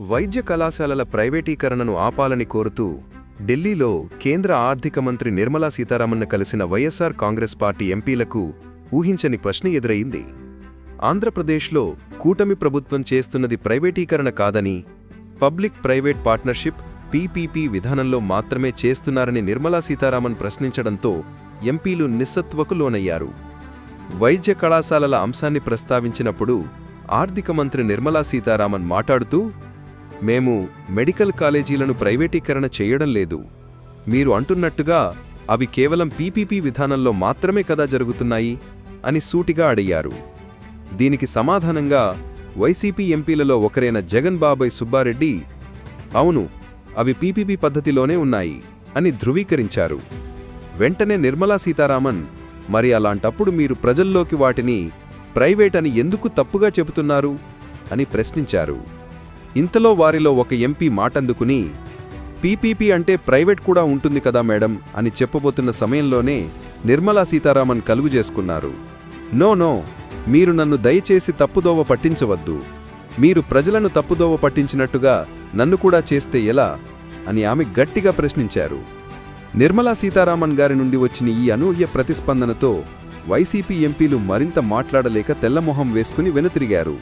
వైద్య కళాశాలల ప్రైవేటీకరణను ఆపాలని కోరుతూ ఢిల్లీలో కేంద్ర ఆర్థిక మంత్రి నిర్మలా సీతారామన్ను కలిసిన వైఎస్ఆర్ కాంగ్రెస్ పార్టీ ఎంపీలకు ఊహించని ప్రశ్న ఎదురయింది ఆంధ్రప్రదేశ్లో కూటమి ప్రభుత్వం చేస్తున్నది ప్రైవేటీకరణ కాదని పబ్లిక్ ప్రైవేట్ పార్ట్నర్షిప్ పీపీపీ విధానంలో మాత్రమే చేస్తున్నారని నిర్మలా సీతారామన్ ప్రశ్నించడంతో ఎంపీలు నిస్సత్వకు లోనయ్యారు. వైద్య కళాశాలల అంశాన్ని ప్రస్తావించినప్పుడు ఆర్థిక మంత్రి నిర్మలా సీతారామన్ మాట్లాడుతూ మేము మెడికల్ కాలేజీలను ప్రైవేటీకరణ చేయడం లేదు. మీరు అంటున్నట్టుగా అవి కేవలం పీపీపీ విధానంలో మాత్రమే కదా జరుగుతున్నాయి అని సూటిగా అడిగారు. దీనికి సమాధానంగా వైసీపీ ఎంపీలలో ఒకరైన జగన్ బాబాయ్ సుబ్బారెడ్డి అవును అవి పీపీపీ పద్ధతిలోనే ఉన్నాయి అని ధృవీకరించారు. వెంటనే నిర్మలా సీతారామన్ మరి అలాంటప్పుడు మీరు ప్రజల్లోకి వాటిని ప్రైవేట్ అని ఎందుకు తప్పుగా చెబుతున్నారు? అని ప్రశ్నించారు. ఇంతలో వారిలో ఒక ఎంపీ మాటందుకుని పీపీపీ అంటే ప్రైవేట్ కూడా ఉంటుంది కదా మేడం అని చెప్పబోతున్న సమయంలోనే నిర్మలా సీతారామన్ కలుగు చేసుకున్నారు. నో నో మీరు నన్ను దయచేసి తప్పుదోవ పట్టించవద్దు. మీరు ప్రజలను తప్పుదోవ పట్టించినట్టుగా నన్ను కూడా చేస్తే ఎలా? అని ఆమె గట్టిగా ప్రశ్నించారు. నిర్మలా సీతారామన్ గారి నుండి వచ్చిన ఈ అనూహ్య ప్రతిస్పందనతో వైసీపీ ఎంపీలు మరింత మాట్లాడలేక తెల్లమొహం వేసుకుని వెనుతిరిగారు.